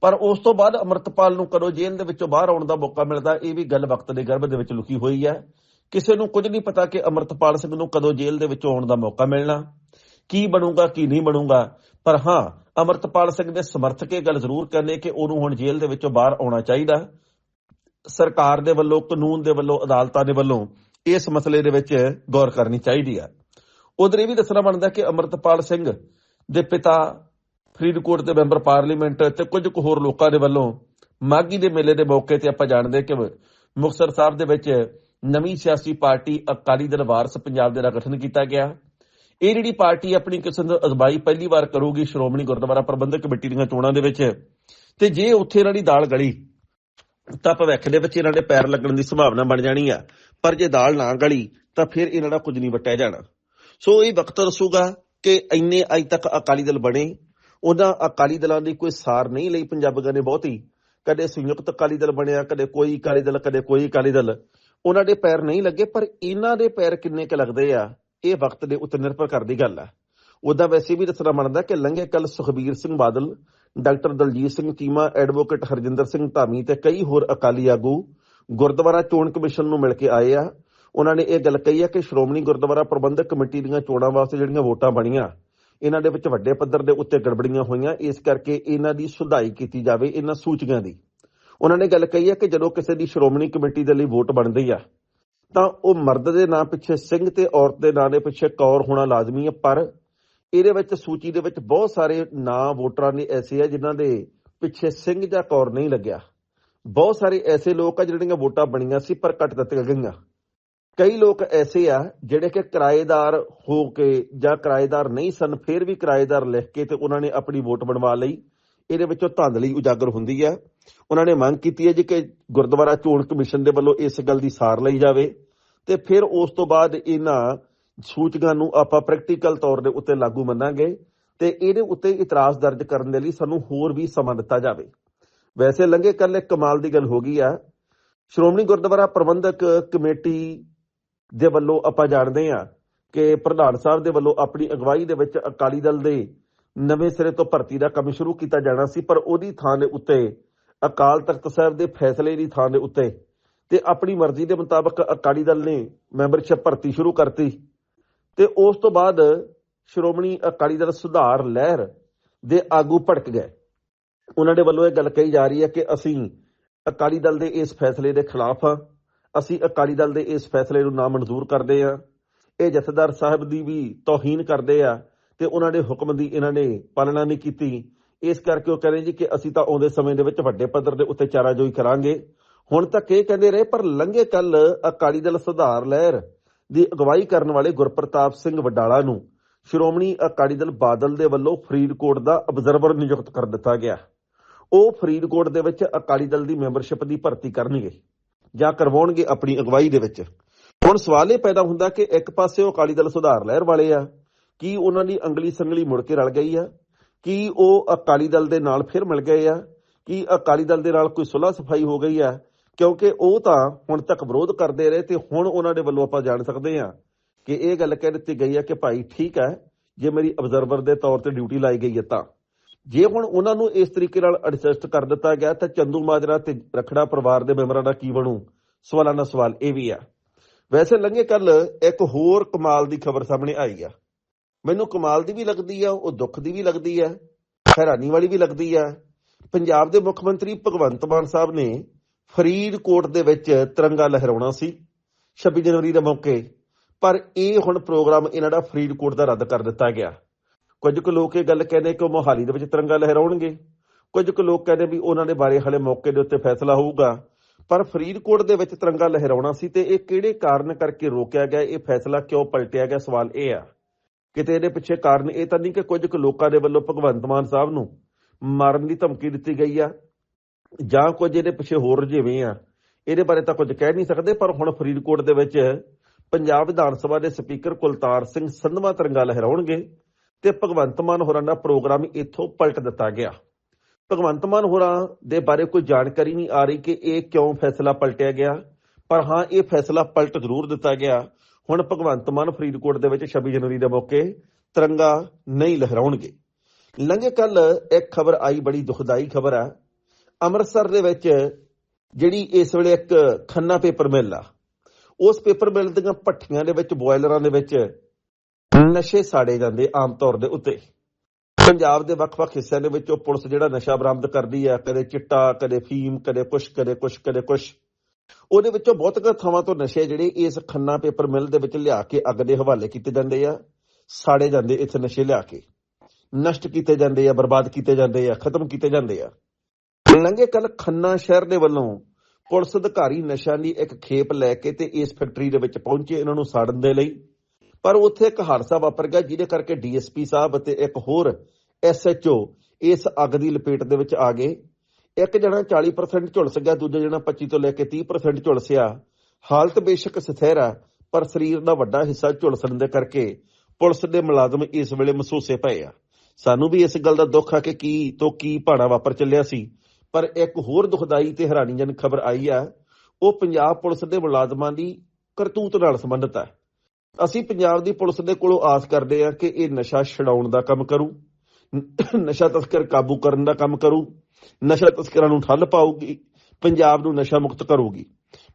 ਪਰ ਉਸ ਤੋਂ ਬਾਅਦ ਅਮਰਤਪਾਲ ਨੂੰ ਕਦੋਂ ਜੇਲ੍ਹ ਦੇ ਵਿੱਚੋਂ ਬਾਹਰ ਆਉਣ ਦਾ ਮੌਕਾ ਮਿਲਦਾ, ਇਹ ਵੀ ਗੱਲ ਵਕਤ ਦੇ ਗਰਭ ਦੇ ਵਿੱਚ ਲੁਕੀ ਹੋਈ ਹੈ। ਕਿਸੇ ਨੂੰ ਕੁਝ ਨਹੀਂ ਪਤਾ ਕਿ ਅਮਰਤਪਾਲ ਸਿੰਘ ਨੂੰ ਕਦੋਂ ਜੇਲ੍ਹ ਦੇ ਵਿੱਚੋਂ ਆਉਣ ਦਾ ਮੌਕਾ ਮਿਲਣਾ, ਕੀ ਬਣੂਗਾ, ਕੀ ਨਹੀਂ ਬਣੂਗਾ। ਪਰ ਹਾਂ, ਅਮਰਤਪਾਲ ਸਿੰਘ ਦੇ ਸਮਰਥਕ ਇਹ ਗੱਲ ਜ਼ਰੂਰ ਕਹਿੰਦੇ ਕਿ ਉਹਨੂੰ ਹੁਣ ਜੇਲ੍ਹ ਦੇ ਵਿੱਚੋਂ ਬਾਹਰ ਆਉਣਾ ਚਾਹੀਦਾ। ਸਰਕਾਰ ਦੇ ਵੱਲੋਂ, ਕਾਨੂੰਨ ਦੇ ਵੱਲੋਂ, ਅਦਾਲਤਾਂ ਦੇ ਵੱਲੋਂ ਇਸ ਮਸਲੇ ਦੇ ਵਿੱਚ ਗੌਰ ਕਰਨੀ ਚਾਹੀਦੀ ਆ। ਉਧਰ ਇਹ ਵੀ ਦੱਸਣਾ ਬਣਦਾ ਕਿ ਅਮਰਤਪਾਲ ਸਿੰਘ ਦੇ ਪਿਤਾ ਫਰੀਦਕੋਟ ਦੇ ਮੈਂਬਰ ਪਾਰਲੀਮੈਂਟ ਤੇ ਕੁਝ ਕੁ ਹੋਰ ਲੋਕਾਂ ਦੇ ਵੱਲੋਂ ਮਾਗੀ ਦੇ ਮੇਲੇ ਦੇ ਮੌਕੇ ਤੇ ਆਪਾਂ ਜਾਣਦੇ ਕਿ ਮੁਕਤਸਰ ਸਾਹਿਬ ਦੇ ਵਿੱਚ ਨਵੀਂ ਸਿਆਸੀ ਪਾਰਟੀ ਅਕਾਲੀ ਦਲ ਵਾਰਸ ਪੰਜਾਬ ਦੇ ਦਾ ਗਠਨ ਕੀਤਾ ਗਿਆ। ਇਹ ਜਿਹੜੀ ਪਾਰਟੀ ਆਪਣੀ ਕਿਸਮ ਦੀ ਅਜ਼ਮਾਈ ਪਹਿਲੀ ਵਾਰ ਕਰੂਗੀ ਸ਼੍ਰੋਮਣੀ ਗੁਰਦੁਆਰਾ ਪ੍ਰਬੰਧਕ ਕਮੇਟੀ ਦੀਆਂ ਚੋਣਾਂ ਦੇ ਵਿੱਚ ਤੇ ਜੇ ਉੱਥੇ ਇਹਨਾਂ ਦੀ ਦਾਲ ਗਲੀ ਤਾਂ ਭਵਿੱਖ ਦੇ ਵਿੱਚ ਇਹਨਾਂ ਦੇ ਪੈਰ ਲੱਗਣ ਦੀ ਸੰਭਾਵਨਾ ਬਣ ਜਾਣੀ ਆ। ਪਰ ਜੇ ਦਾਲ ਨਾ ਗਲੀ, ਤਾਂ ਫਿਰ ਇਹਨਾਂ ਦਾ ਕੁਝ ਨਹੀਂ ਵਟਿਆ ਜਾਣਾ। ਸੋ ਇਹ ਵਕਤ ਦੱਸੂਗਾ ਕਿ ਇੰਨੇ ਅਜ ਤੱਕ ਅਕਾਲੀ ਦਲ ਬਣੇ, ਉਹਨਾਂ ਅਕਾਲੀ ਦਲਾਂ ਦੀ ਕੋਈ ਸਾਰ ਨਹੀਂ ਲਈ ਪੰਜਾਬੀਆਂ ਨੇ ਬਹੁਤੀ। ਕਦੇ ਸੰਯੁਕਤ ਅਕਾਲੀ ਦਲ ਬਣਿਆ, ਕਦੇ ਕੋਈ ਅਕਾਲੀ ਦਲ, ਕਦੇ ਕੋਈ ਅਕਾਲੀ ਦਲ। ਉਹਨਾਂ ਦੇ ਪੈਰ ਨਹੀਂ ਲੱਗੇ, ਪਰ ਇਹਨਾਂ ਦੇ ਪੈਰ ਕਿੰਨੇ ਕੁ ਲੱਗਦੇ ਆ, ਇਹ ਵਕਤ ਦੇ ਉੱਤੇ ਨਿਰਭਰ ਕਰਦੀ ਗੱਲ ਆ। ਉਹਦਾ ਵੈਸੇ ਵੀ ਦੱਸਣਾ ਮੰਨਦਾ ਕਿ ਲੰਘੇ ਕੱਲ ਸੁਖਬੀਰ ਸਿੰਘ ਬਾਦਲ, ਡਾਕਟਰ ਦਲਜੀਤ ਸਿੰਘ ਚੀਮਾ ਐਡਵੋਕੇਟ ਹਰਜਿੰਦਰ ਸਿੰਘ ਧਾਮੀ ਤੇ ਕਈ ਹੋਰ ਅਕਾਲੀ ਆਗੂ ਗੁਰਦੁਆਰਾ ਚੋਣ ਕਮਿਸ਼ਨ ਨੂੰ ਮਿਲ ਕੇ ਆਏ ਆ। ਉਹਨਾਂ ਨੇ ਇਹ ਗੱਲ ਕਹੀ ਹੈ ਕਿ ਸ਼੍ਰੋਮਣੀ ਗੁਰਦੁਆਰਾ ਪ੍ਰਬੰਧਕ ਕਮੇਟੀ ਦੀਆਂ ਚੋਣਾਂ ਵਾਸਤੇ ਜਿਹੜੀਆਂ ਵੋਟਾਂ ਬਣੀਆਂ, ਇਹਨਾਂ ਦੇ ਵਿੱਚ ਵੱਡੇ ਪੱਧਰ ਦੇ ਉੱਤੇ ਗੜਬੜੀਆਂ ਹੋਈਆਂ। ਇਸ ਕਰਕੇ ਇਹਨਾਂ ਦੀ ਸੁਧਾਈ ਕੀਤੀ ਜਾਵੇ, ਇਹਨਾਂ ਸੂਚੀਆਂ ਦੀ। ਉਹਨਾਂ ਨੇ ਗੱਲ ਕਹੀ ਹੈ ਕਿ ਜਦੋਂ ਕਿਸੇ ਦੀ ਸ਼੍ਰੋਮਣੀ ਕਮੇਟੀ ਦੇ ਲਈ ਵੋਟ ਬਣਦੀ ਆ, ਤਾਂ ਉਹ ਮਰਦ ਦੇ ਨਾਂ ਪਿੱਛੇ ਸਿੰਘ ਤੇ ਔਰਤ ਦੇ ਨਾਂ ਦੇ ਪਿੱਛੇ ਕੌਰ ਹੋਣਾ ਲਾਜ਼ਮੀ ਹੈ ਪਰ ਇਹਦੇ ਵਿੱਚ ਸੂਚੀ ਦੇ ਵਿੱਚ ਬਹੁਤ ਸਾਰੇ ਨਾਂ ਵੋਟਰਾਂ ਦੇ ਐਸੇ ਆ ਜਿਨ੍ਹਾਂ ਦੇ ਪਿੱਛੇ ਸਿੰਘ ਜਾਂ ਕੌਰ ਨਹੀਂ ਲੱਗਿਆ। ਬਹੁਤ ਸਾਰੇ ਐਸੇ ਲੋਕ ਆ ਜਿਹੜੀਆਂ ਵੋਟਾਂ ਬਣੀਆਂ ਸੀ ਪਰ ਕੱਟ ਦਿੱਤੀਆਂ ਗਈਆਂ। ਕਈ ਲੋਕ ਐਸੇ ਆ ਜਿਹੜੇ ਕਿ ਕਿਰਾਏਦਾਰ ਹੋ ਕੇ ਜਾਂ ਕਿਰਾਏਦਾਰ ਨਹੀਂ ਸਨ, ਫਿਰ ਵੀ ਕਿਰਾਏਦਾਰ ਲਿਖ ਕੇ ਤੇ ਉਹਨਾਂ ਨੇ ਆਪਣੀ ਵੋਟ ਬਣਵਾ ਲਈ। ਇਹਦੇ ਵਿੱਚੋਂ ਧਾਂਦਲੀ ਉਜਾਗਰ ਹੁੰਦੀ ਹੈ ਉਹਨਾਂ ਨੇ ਮੰਗ ਕੀਤੀ ਹੈ ਜੀ ਕਿ ਗੁਰਦੁਆਰਾ ਚੋਣ ਕਮਿਸ਼ਨ ਦੇ ਵੱਲੋਂ ਇਸ ਗੱਲ ਦੀ ਸਾਰ ਲਈ ਜਾਵੇ ਤੇ ਫਿਰ ਉਸ ਤੋਂ ਬਾਅਦ ਇਹਨਾਂ ਸੂਚਕਾਂ ਨੂੰ ਆਪਾਂ ਪ੍ਰੈਕਟੀਕਲ ਤੌਰ ਦੇ ਉੱਤੇ ਲਾਗੂ ਮੰਨਾਂਗੇ ਤੇ ਇਹਦੇ ਉੱਤੇ ਇਤਰਾਜ਼ ਦਰਜ ਕਰਨ ਦੇ ਲਈ ਸਾਨੂੰ ਹੋਰ ਵੀ ਸਮਾਂ ਦਿੱਤਾ ਜਾਵੇ। ਵੈਸੇ ਲੰਘੇ ਕੱਲ ਇੱਕ ਕਮਾਲ ਦੀ ਗੱਲ ਹੋ ਗਈ ਆ। ਸ਼੍ਰੋਮਣੀ ਗੁਰਦੁਆਰਾ ਪ੍ਰਬੰਧਕ ਕਮੇਟੀ ਦੇ ਵੱਲੋਂ ਆਪਾਂ ਜਾਣਦੇ ਆ ਕਿ ਪ੍ਰਧਾਨ ਸਾਹਿਬ ਦੇ ਵੱਲੋਂ ਆਪਣੀ ਅਗਵਾਈ ਦੇ ਵਿੱਚ ਅਕਾਲੀ ਦਲ ਦੇ ਨਵੇਂ ਸਿਰੇ ਤੋਂ ਭਰਤੀ ਦਾ ਕੰਮ ਸ਼ੁਰੂ ਕੀਤਾ ਜਾਣਾ ਸੀ, ਪਰ ਉਹਦੀ ਥਾਂ ਦੇ ਉੱਤੇ, ਅਕਾਲ ਤਖਤ ਸਾਹਿਬ ਦੇ ਫੈਸਲੇ ਦੀ ਥਾਂ ਦੇ ਉੱਤੇ ਤੇ ਆਪਣੀ ਮਰਜ਼ੀ ਦੇ ਮੁਤਾਬਕ ਅਕਾਲੀ ਦਲ ਨੇ ਮੈਂਬਰਸ਼ਿਪ ਭਰਤੀ ਸ਼ੁਰੂ ਕਰਤੀ ਤੇ ਉਸ ਤੋਂ ਬਾਅਦ ਸ਼੍ਰੋਮਣੀ ਅਕਾਲੀ ਦਲ ਸੁਧਾਰ ਲਹਿਰ ਦੇ ਆਗੂ ਭੜਕ ਗਏ। ਉਹਨਾਂ ਦੇ ਵੱਲੋਂ ਇਹ ਗੱਲ ਕਹੀ ਜਾ ਰਹੀ ਹੈ ਕਿ ਅਸੀਂ ਅਕਾਲੀ ਦਲ ਦੇ ਇਸ ਫੈਸਲੇ ਦੇ ਖਿਲਾਫ ਹਾਂ। ਅਸੀਂ ਅਕਾਲੀ ਦਲ ਦੇ ਇਸ ਫੈਸਲੇ ਨੂੰ ਨਾ ਮਨਜ਼ੂਰ ਕਰਦੇ ਹਾਂ। ਇਹ ਜਥੇਦਾਰ ਸਾਹਿਬ ਦੀ ਵੀ ਤੋਹੀਨ ਕਰਦੇ ਆ ਤੇ ਉਹਨਾਂ ਦੇ ਹੁਕਮ ਦੀ ਇਹਨਾਂ ਨੇ ਪਾਲਣਾ ਨਹੀਂ ਕੀਤੀ। ਇਸ ਕਰਕੇ ਉਹ ਕਹਿੰਦੇ ਜੀ ਕਿ ਅਸੀਂ ਤਾਂ ਆਉਂਦੇ ਸਮੇਂ ਦੇ ਵਿੱਚ ਵੱਡੇ ਪੱਧਰ ਦੇ ਉੱਤੇ ਚਾਰਾਜੋਈ ਕਰਾਂਗੇ। ਹੁਣ ਤੱਕ ਇਹ ਕਹਿੰਦੇ ਰਹੇ, ਪਰ ਲੰਘੇ ਕੱਲ ਅਕਾਲੀ ਦਲ ਸੁਧਾਰ ਲਹਿਰ ਦੀ ਅਗਵਾਈ ਕਰਨ ਵਾਲੇ ਗੁਰਪ੍ਰਤਾਪ ਸਿੰਘ ਵਡਾਲਾ ਨੂੰ ਸ਼੍ਰੋਮਣੀ ਅਕਾਲੀ ਦਲ ਬਾਦਲ ਦੇ ਵੱਲੋਂ ਫਰੀਦਕੋਟ ਦਾ ਅਬਜ਼ਰਵਰ ਨਿਯੁਕਤ ਕਰ ਦਿੱਤਾ ਗਿਆ। ਉਹ ਫਰੀਦਕੋਟ ਦੇ ਵਿੱਚ ਅਕਾਲੀ ਦਲ ਦੀ ਮੈਂਬਰਸ਼ਿਪ ਦੀ ਭਰਤੀ ਕਰਨਗੇ ਜਾਂ ਕਰਵਾਉਣਗੇ ਆਪਣੀ ਅਗਵਾਈ ਦੇ ਵਿੱਚ। ਹੁਣ ਸਵਾਲ ਇਹ ਪੈਦਾ ਹੁੰਦਾ ਕਿ ਇੱਕ ਪਾਸੇ ਉਹ ਅਕਾਲੀ ਦਲ ਸੁਧਾਰ ਲਹਿਰ ਵਾਲੇ ਆ, ਕੀ ਉਹਨਾਂ ਦੀ ਅੰਗਲੀ ਸੰਗਲੀ ਮੁੜ ਕੇ ਰਲ ਗਈ ਆ? ਕੀ ਉਹ ਅਕਾਲੀ ਦਲ ਦੇ ਨਾਲ ਫਿਰ ਮਿਲ ਗਏ ਆ? ਕੀ ਅਕਾਲੀ ਦਲ ਦੇ ਨਾਲ ਕੋਈ ਸੁਲਹ ਸਫ਼ਾਈ ਹੋ ਗਈ ਆ? ਕਿਉਂਕਿ ਉਹ ਤਾਂ ਹੁਣ ਤੱਕ ਵਿਰੋਧ ਕਰਦੇ ਰਹੇ ਤੇ ਹੁਣ ਉਹਨਾਂ ਦੇ ਵੱਲੋਂ ਆਪਾਂ ਜਾਣ ਸਕਦੇ ਆ ਕਿ ਇਹ ਗੱਲ ਕਹਿ ਦਿੱਤੀ ਗਈ ਹੈ ਕਿ ਭਾਈ ਠੀਕ ਹੈ ਜੇ ਮੇਰੀ ਅਬਜ਼ਰਵਰ ਦੇ ਤੌਰ ਤੇ ਡਿਊਟੀ ਲਾਈ ਗਈ ਹੈ ਤਾਂ। ਜੇ ਹੁਣ ਉਹਨਾਂ ਨੂੰ ਇਸ ਤਰੀਕੇ ਨਾਲ ਐਡਜਸਟ ਕਰ ਦਿੱਤਾ ਗਿਆ, ਤਾਂ ਚੰਦੂ ਮਾਜਰਾ ਤੇ ਰਖੜਾ ਪਰਿਵਾਰ ਦੇ ਮੈਂਬਰਾਂ ਦਾ ਕੀ ਬਣੂ? ਸਵਾਲਾਂ ਦਾ ਸਵਾਲ ਇਹ ਵੀ ਆ। ਵੈਸੇ ਲੰਘੇ ਕੱਲ ਇੱਕ ਹੋਰ ਕਮਾਲ ਦੀ ਖਬਰ ਸਾਹਮਣੇ ਆਈ ਆ। ਮੈਨੂੰ ਕਮਾਲ ਦੀ ਵੀ ਲੱਗਦੀ ਆ, ਉਹ ਦੁੱਖ ਦੀ ਵੀ ਲੱਗਦੀ ਆ, ਹੈਰਾਨੀ ਵਾਲੀ ਵੀ ਲੱਗਦੀ ਆ। ਪੰਜਾਬ ਦੇ ਮੁੱਖ ਮੰਤਰੀ ਭਗਵੰਤ ਮਾਨ ਸਾਹਿਬ ਨੇ ਫਰੀਦਕੋਟ ਦੇ ਵਿੱਚ ਤਿਰੰਗਾ ਲਹਿਰਾਉਣਾ ਸੀ 26 ਜਨਵਰੀ ਦੇ ਮੌਕੇ। ਪਰ ਇਹ ਹੁਣ ਪ੍ਰੋਗਰਾਮ ਇਹਨਾਂ ਦਾ ਫਰੀਦਕੋਟ ਦਾ ਰੱਦ ਕਰ ਦਿੱਤਾ ਗਿਆ। ਕੁਝ ਕੁ ਲੋਕ ਇਹ ਗੱਲ ਕਹਿੰਦੇ ਕਿ ਉਹ ਮੋਹਾਲੀ ਦੇ ਵਿੱਚ ਤਿਰੰਗਾ ਲਹਿਰਾਉਣਗੇ। ਕੁਝ ਕੁ ਲੋਕ ਕਹਿੰਦੇ ਵੀ ਉਹਨਾਂ ਦੇ ਬਾਰੇ ਹਲੇ ਮੌਕੇ ਦੇ ਉੱਤੇ ਫੈਸਲਾ ਹੋਊਗਾ। ਪਰ ਫਰੀਦਕੋਟ ਦੇ ਵਿੱਚ ਤਿਰੰਗਾ ਲਹਿਰਾਉਣਾ ਸੀ ਤੇ ਇਹ ਕਿਹੜੇ ਕਾਰਨ ਕਰਕੇ ਰੋਕਿਆ ਗਿਆ, ਇਹ ਫੈਸਲਾ ਕਿਉਂ ਪਲਟਿਆ ਗਿਆ, ਸਵਾਲ ਇਹ ਆ। ਕਿਤੇ ਇਹਦੇ ਪਿੱਛੇ ਕਾਰਨ ਇਹ ਤਾਂ ਨਹੀਂ ਕਿ ਕੁਝ ਕੁ ਲੋਕਾਂ ਦੇ ਵੱਲੋਂ ਭਗਵੰਤ ਮਾਨ ਸਾਹਿਬ ਨੂੰ ਮਾਰਨ ਦੀ ਧਮਕੀ ਦਿੱਤੀ ਗਈ ਆ, ਜਾਂ ਕੁਝ ਇਹਦੇ ਪਿੱਛੇ ਹੋਰ ਰੁਝੇਵੇਂ ਆ। ਇਹਦੇ ਬਾਰੇ ਤਾਂ ਕੁਝ ਕਹਿ ਨਹੀਂ ਸਕਦੇ, ਪਰ ਹੁਣ ਫਰੀਦਕੋਟ ਦੇ ਵਿੱਚ ਪੰਜਾਬ ਵਿਧਾਨ ਸਭਾ ਦੇ ਸਪੀਕਰ ਕੁਲਤਾਰ ਸਿੰਘ ਸੰਧਵਾ ਤਿਰੰਗਾ ਲਹਿਰਾਉਣਗੇ। ਤੇ ਭਗਵੰਤ ਮਾਨ ਹੋਰਾਂ ਦਾ ਪ੍ਰੋਗਰਾਮ ਇੱਥੋਂ ਪਲਟ ਦਿੱਤਾ ਗਿਆ। ਭਗਵੰਤ ਮਾਨ ਹੋਰਾਂ ਦੇ ਬਾਰੇ ਕੋਈ ਜਾਣਕਾਰੀ ਨਹੀਂ ਆ ਰਹੀ ਕਿ ਇਹ ਕਿਉਂ ਫੈਸਲਾ ਪਲਟਿਆ ਗਿਆ। ਪਰ ਹਾਂ, ਇਹ ਫੈਸਲਾ ਪਲਟ ਜ਼ਰੂਰ ਦਿੱਤਾ ਗਿਆ। ਹੁਣ ਭਗਵੰਤ ਮਾਨ ਫਰੀਦਕੋਟ ਦੇ ਵਿੱਚ 26 ਜਨਵਰੀ ਦੇ ਮੌਕੇ ਤਿਰੰਗਾ ਨਹੀਂ ਲਹਿਰਾਉਣਗੇ। ਲੰਘੇ ਕੱਲ ਇੱਕ ਖਬਰ ਆਈ, ਬੜੀ ਦੁਖਦਾਈ ਖਬਰ ਆ। ਅੰਮ੍ਰਿਤਸਰ ਦੇ ਵਿੱਚ ਜਿਹੜੀ ਇਸ ਵੇਲੇ ਇੱਕ ਖੰਨਾ ਪੇਪਰ ਮਿਲ ਆ, ਉਸ ਪੇਪਰ ਮਿਲ ਦੀਆਂ ਭੱਠੀਆਂ ਦੇ ਵਿੱਚ, ਬੋਇਲਰਾਂ ਦੇ ਵਿੱਚ ਨਸ਼ੇ ਸਾੜੇ ਜਾਂਦੇ ਆਮ ਤੌਰ ਦੇ ਉੱਤੇ। ਪੰਜਾਬ ਦੇ ਵੱਖ-ਵੱਖ ਹਿੱਸਿਆਂ ਦੇ ਵਿੱਚੋਂ ਪੁਲਿਸ ਜਿਹੜਾ ਨਸ਼ਾ ਬਰਾਮਦ ਕਰਦੀ ਹੈ ਕਦੇ ਚਿੱਟਾ, ਕਦੇ ਫੀਮ, ਕਦੇ ਕੁਛ ਕਦੇ ਕੁਛ ਕਦੇ ਕੁਛ। ਉਹਦੇ ਵਿੱਚੋਂ ਬਹੁਤ ਥਾਵਾਂ ਤੋਂ ਨਸ਼ੇ ਜਿਹੜੇ ਇਸ ਖੰਨਾ ਪੇਪਰ ਮਿਲ ਦੇ ਵਿੱਚ ਲਿਆ ਕੇ ਅੱਗ ਦੇ ਹਵਾਲੇ ਕੀਤੇ ਜਾਂਦੇ ਆ, ਸਾੜੇ ਜਾਂਦੇ ਇੱਥੇ ਨਸ਼ੇ ਲਿਆ ਕੇ। ਨਸ਼ਟ ਕੀਤੇ ਜਾਂਦੇ ਆ, ਬਰਬਾਦ ਕੀਤੇ ਜਾਂਦੇ ਆ, ਖਤਮ ਕੀਤੇ ਜਾਂਦੇ ਆ। ਲੰਘੇ ਕੱਲ ਖੰਨਾ ਸ਼ਹਿਰ ਦੇ ਵੱਲੋਂ ਪੁਲਿਸ ਅਧਿਕਾਰੀ ਨਸ਼ਾ ਦੀ ਇੱਕ ਖੇਪ ਲੈ ਕੇ ਤੇ ਇਸ ਫੈਕਟਰੀ ਦੇ ਵਿੱਚ ਪਹੁੰਚੇ ਇਹਨਾਂ ਨੂੰ ਸਾੜਨ ਦੇ ਲਈ। ਪਰ ਉੱਥੇ ਇੱਕ ਹਾਦਸਾ ਵਾਪਰ ਗਿਆ, ਜਿਹਦੇ ਕਰਕੇ ਡੀਐਸਪੀ ਸਾਹਿਬ ਅਤੇ ਇੱਕ ਹੋਰ ਐਸਐਚਓ ਇਸ ਅੱਗ ਦੀ ਲਪੇਟ ਦੇ ਵਿੱਚ ਆ ਗਏ। ਇੱਕ ਜਣਾ 40% ਝੁਲਸ ਗਿਆ, ਦੂਜਾ ਜਣਾ 25 ਤੋਂ ਲੈ ਕੇ 30% ਝੁਲਸਿਆ ਹਾਲਤ ਬੇਸ਼ੱਕ ਸਥਿਰ ਆ, ਪਰ ਸਰੀਰ ਦਾ ਵੱਡਾ ਹਿੱਸਾ ਝੁਲਸਣ ਦੇ ਕਰਕੇ ਪੁਲਿਸ ਦੇ ਮੁਲਾਜ਼ਮ ਇਸ ਵੇਲੇ ਮਹਿਸੂਸੇ ਪਏ ਆ। ਸਾਨੂੰ ਵੀ ਇਸ ਗੱਲ ਦਾ ਦੁੱਖ ਆ ਕਿ ਕੀ ਤੋਂ ਕੀ ਭਾਣਾ ਵਾਪਰ ਚੱਲਿਆ ਸੀ, ਪਰ ਇੱਕ ਹੋਰ ਦੁਖਦਾਈ ਤੇ ਹੈਰਾਨੀਜਨਕ ਖਬਰ ਆਈ ਆ, ਉਹ ਪੰਜਾਬ ਪੁਲਿਸ ਦੇ ਮੁਲਾਜ਼ਮਾਂ ਦੀ ਕਰਤੂਤ ਨਾਲ ਸੰਬੰਧਿਤ ਹੈ ਅਸੀਂ ਪੰਜਾਬ ਦੀ ਪੁਲਿਸ ਦੇ ਕੋਲੋਂ ਆਸ ਕਰਦੇ ਹਾਂ ਕਿ ਇਹ ਨਸ਼ਾ ਛਡਾਉਣ ਦਾ ਕੰਮ ਕਰੂ, ਨਸ਼ਾ ਤਸਕਰ ਕਾਬੂ ਕਰਨ ਦਾ ਕੰਮ ਕਰੂ, ਨਸ਼ਾ ਤਸਕਰਾਂ ਨੂੰ ਠੱਲ ਪਾਊਗੀ, ਪੰਜਾਬ ਨੂੰ ਨਸ਼ਾ ਮੁਕਤ ਕਰੂਗੀ।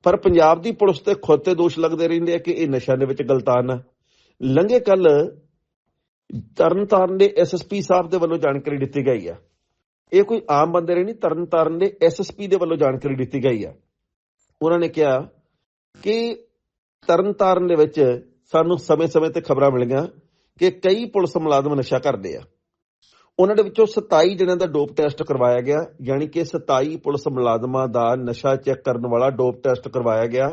ਪਰ ਪੰਜਾਬ ਦੀ ਪੁਲਿਸ ਤੇ ਖੁਦ ਤੇ ਦੋਸ਼ ਲੱਗਦੇ ਰਹਿੰਦੇ ਆ ਕਿ ਇਹ ਨਸ਼ਾ ਦੇ ਵਿੱਚ ਗਲਤਾਨ ਆ। ਲੰਘੇ ਕੱਲ ਤਰਨਤਾਰਨ ਦੇ ਐਸਐਸਪੀ ਸਾਹਿਬ ਦੇ ਵੱਲੋਂ ਜਾਣਕਾਰੀ ਦਿੱਤੀ ਗਈ ਆ। ਇਹ ਕੋਈ ਆਮ ਬੰਦੇ ਨਹੀਂ, ਤਰਨਤਾਰਨ ਦੇ ਐਸਐਸਪੀ ਦੇ ਵੱਲੋਂ ਜਾਣਕਾਰੀ ਦਿੱਤੀ ਗਈ ਆ। ਉਹਨਾਂ ਨੇ ਕਿਹਾ ਕਿ ਤਰਨਤਾਰਨ ਦੇ ਵਿੱਚ ਸਾਨੂੰ ਸਮੇਂ-ਸਮੇਂ ਤੇ ਖਬਰਾਂ ਮਿਲੀਆਂ ਕਿ ਕਈ ਪੁਲਿਸ ਮੁਲਾਜ਼ਮ ਨਸ਼ਾ ਕਰਦੇ ਆ। ਉਹਨਾਂ ਦੇ ਵਿੱਚੋਂ 27 ਜਣਿਆਂ ਦਾ ਡੋਪ ਟੈਸਟ ਕਰਵਾਇਆ ਗਿਆ, ਯਾਨੀ ਕਿ 27 ਪੁਲਿਸ ਮੁਲਾਜ਼ਮਾਂ ਦਾ ਨਸ਼ਾ ਚੈੱਕ ਕਰਨ ਵਾਲਾ ਡੋਪ ਟੈਸਟ ਕਰਵਾਇਆ ਗਿਆ।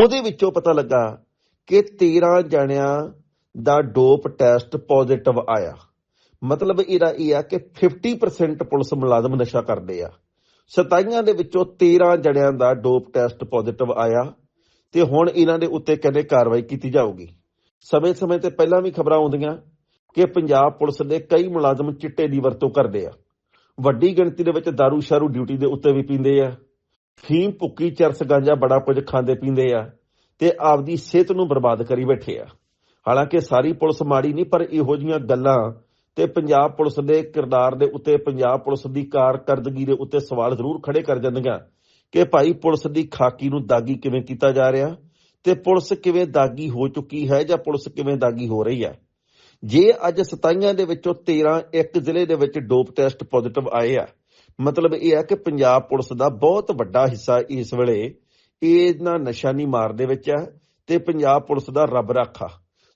ਉਹਦੇ ਵਿੱਚੋਂ ਪਤਾ ਲੱਗਾ ਕਿ 13 ਜਣਿਆਂ ਦਾ ਡੋਪ ਟੈਸਟ ਪੋਜ਼ਿਟਿਵ ਆਇਆ। ਮਤਲਬ ਇਹਦਾ ਇਹ ਆ ਕਿ 50% ਪੁਲਿਸ ਮੁਲਾਜ਼ਮ ਨਸ਼ਾ ਕਰਦੇ ਆ। 27 ਦੇ ਵਿੱਚੋਂ 13 ਜਣਿਆਂ ਦਾ ਡੋਪ ਟੈਸਟ ਪੋਜ਼ਿਟਿਵ ਆਇਆ। ਤੇ ਹੁਣ ਇਹਨਾਂ ਦੇ ਉੱਤੇ ਕਹਿੰਦੇ ਕਾਰਵਾਈ ਕੀਤੀ ਜਾਊਗੀ। ਸਮੇਂ-ਸਮੇਂ ਤੇ ਪਹਿਲਾਂ ਵੀ ਖਬਰਾਂ ਆਉਂਦੀਆਂ ਕਿ ਪੰਜਾਬ ਪੁਲਿਸ ਦੇ ਕਈ ਮੁਲਾਜ਼ਮ ਚਿੱਟੇ ਦੀ ਵਰਤੋਂ ਕਰਦੇ ਆ। ਵੱਡੀ ਗਿਣਤੀ ਦੇ ਵਿੱਚ दारू ਸ਼ਾਰੂ ਡਿਊਟੀ ਦੇ ਉੱਤੇ ਵੀ ਪੀਂਦੇ ਆ। ਫੀਮ ਭੁੱਕੀ, ਚਰਸ, ਗਾਂਜਾ, ਬੜਾ ਕੁਝ ਖਾਂਦੇ ਪੀਂਦੇ ਆ ਤੇ ਆਪਦੀ ਸਿਹਤ ਨੂੰ ਬਰਬਾਦ ਕਰੀ ਬੈਠੇ ਆ। ਹਾਲਾਂਕਿ ਸਾਰੀ ਪੁਲਿਸ ਮਾੜੀ ਨਹੀਂ, ਪਰ ਇਹੋ ਜੀਆਂ ਗੱਲਾਂ ਤੇ ਪੰਜਾਬ ਪੁਲਿਸ ਦੇ ਕਿਰਦਾਰ ਦੇ ਉੱਤੇ, ਪੰਜਾਬ ਪੁਲਿਸ ਦੀ ਕਾਰਕਰਦਗੀ ਦੇ ਉੱਤੇ ਸਵਾਲ ਜ਼ਰੂਰ ਖੜੇ ਕਰ ਜਾਂਦੀਆਂ। ਕਿ ਭਾਈ ਪੁਲਿਸ ਦੀ ਖਾਕੀ ਨੂੰ ਦਾਗੀ ਕਿਵੇਂ ਕੀਤਾ ਜਾ ਰਿਹਾ? ਤੇ ਪੁਲਿਸ ਕਿਵੇਂ ਦਾਗੀ ਹੋ ਚੁੱਕੀ ਹੈ ਜਾਂ ਪੁਲਿਸ ਕਿਵੇਂ ਦਾਗੀ ਹੋ ਰਹੀ ਹੈ? ਜੇ ਅੱਜ 27 ਦੇ ਵਿੱਚੋਂ 13 ਇੱਕ ਜ਼ਿਲ੍ਹੇ ਦੇ ਵਿੱਚ ਡੋਪ ਟੈਸਟ ਪੋਜ਼ਿਟਿਵ ਆਏ ਆ, ਮਤਲਬ ਇਹ ਹੈ ਕਿ ਪੰਜਾਬ ਪੁਲਿਸ ਦਾ ਬਹੁਤ ਵੱਡਾ ਹਿੱਸਾ ਇਸ ਵੇਲੇ ਇਹਨਾਂ ਨਸ਼ਾ ਨਹੀਂ ਮਾਰ ਦੇ ਵਿੱਚ ਹੈ ਤੇ ਪੰਜਾਬ ਪੁਲਿਸ ਦਾ ਰੱਬ ਰਾਖਾ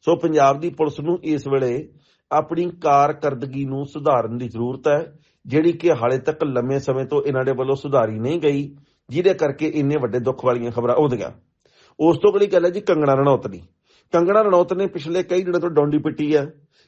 ਸੋ ਪੰਜਾਬ ਦੀ ਪੁਲਿਸ ਨੂੰ ਇਸ ਵੇਲੇ ਆਪਣੀ ਕਾਰਕਰਦਗੀ ਨੂੰ ਸੁਧਾਰਨ ਦੀ ਜ਼ਰੂਰਤ ਹੈ, ਜਿਹੜੀ ਕਿ ਹਾਲੇ ਤੱਕ ਲੰਮੇ ਸਮੇਂ ਤੋਂ ਇਹਨਾਂ ਦੇ ਵੱਲੋਂ ਸੁਧਾਰੀ ਨਹੀਂ ਗਈ। ਜਿਹਦੇ ਕਰਕੇ ਇੰਨੇ ਵੱਡੇ ਦੁੱਖ ਵਾਲੀਆਂ ਖਬਰਾਂ ਆਉਂਦੀਆਂ। ਉਸ ਤੋਂ ਅਗਲੀ ਗੱਲ ਹੈ ਜੀ ਕੰਗਣਾ ਰਣੌਤ ਦੀ। ਕੰਗਣਾ ਰਣੌਤ ਨੇ ਪਿਛਲੇ ਕਈ ਦਿਨਾਂ ਤੋਂ ਡੌਂਡੀ ਪਿੱਟੀ ਹੈ